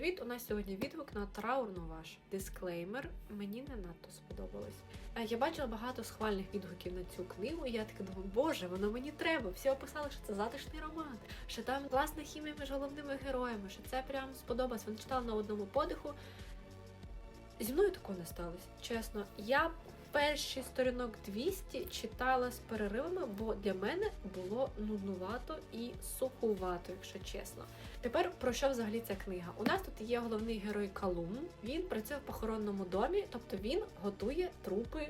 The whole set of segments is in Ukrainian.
привіт! У нас сьогодні відгук на траурну ваш. Дисклеймер мені не надто сподобалось. Е, Я бачила багато схвальних відгуків на цю книгу, і я така думаю, боже, воно мені треба. Всі описали, що це затишний роман, що там класна хімія між головними героями, що це прям сподобалось. Вони читали на одному подиху. Зі мною такого не сталося. Чесно, я перші сторінок 200 читала з переривами, бо для мене було нуднувато і сухувато, якщо чесно. Тепер про що взагалі ця книга? У нас тут є головний герой Калум. Він працює в похоронному домі, тобто він готує трупи,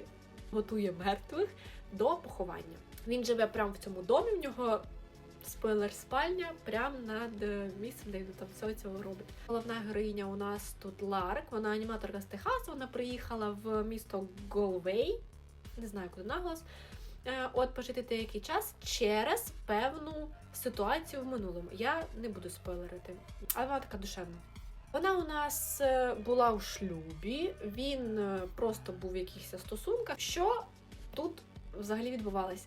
готує мертвих до поховання. Він живе прямо в цьому домі. В нього спойлер спальня прямо над е, місцем, де він там всього цього робить. Головна героїня у нас тут Ларк. Вона аніматорка з Техасу. Вона приїхала в місто Голвей. Не знаю, куди наголос. Е, От пожити деякий час через певну ситуацію в минулому. Я не буду спойлерити, але вона така душевна. Вона у нас е, була у шлюбі, він просто був в якихось стосунках. Що тут взагалі відбувалось?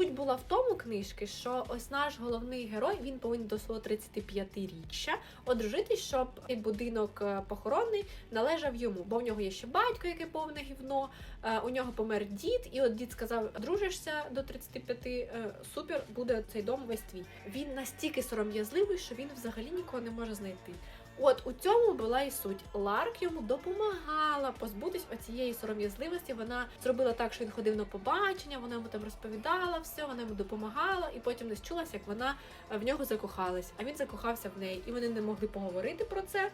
Суть була в тому книжки, що ось наш головний герой він повинен до свого 35-річчя одружитись, щоб цей будинок е, похоронний належав йому, бо в нього є ще батько, яке повне гівно. е, У нього помер дід, і от дід сказав: дружишся до 35, е, супер, буде цей дом весь твій. Він настільки сором'язливий, що він взагалі нікого не може знайти. От у цьому була і суть. Ларк йому допомагала позбутись оцієї сором'язливості. Вона зробила так, що він ходив на побачення, вона йому там розповідала все, вона йому допомагала, і потім не чулася, як вона е, в нього закохалась, а він закохався в неї. І вони не могли поговорити про це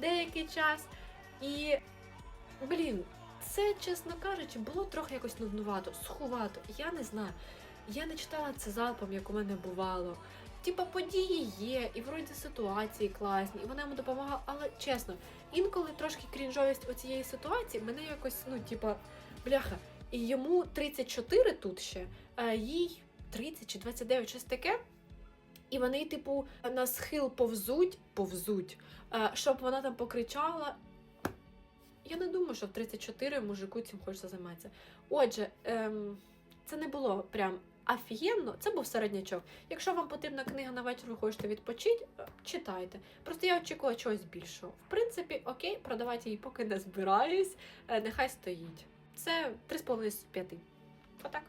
деякий час. І блін, це, чесно кажучи, було трохи якось нуднувато, сховато. Я не знаю. Я не читала це залпом, як у мене бувало. Типа події є, і вроді ситуації класні, і вона йому допомагала. Але чесно, інколи трошки крінжовість оцієї ситуації мене якось, ну, типа, бляха, і йому 34 тут ще, а їй 30 чи 29, щось таке. І вони, типу, на схил повзуть, повзуть, щоб вона там покричала. Я не думаю, що в 34 мужику цим хочеться займатися. Отже, ем, це не було прям офігенно, це був середнячок. Якщо вам потрібна книга на вечір, ви хочете відпочити, е, читайте. Просто я очікувала чогось більшого. В принципі, окей, продавати її поки не збираюсь, е, нехай стоїть. Це 3,5 з 5. Отак.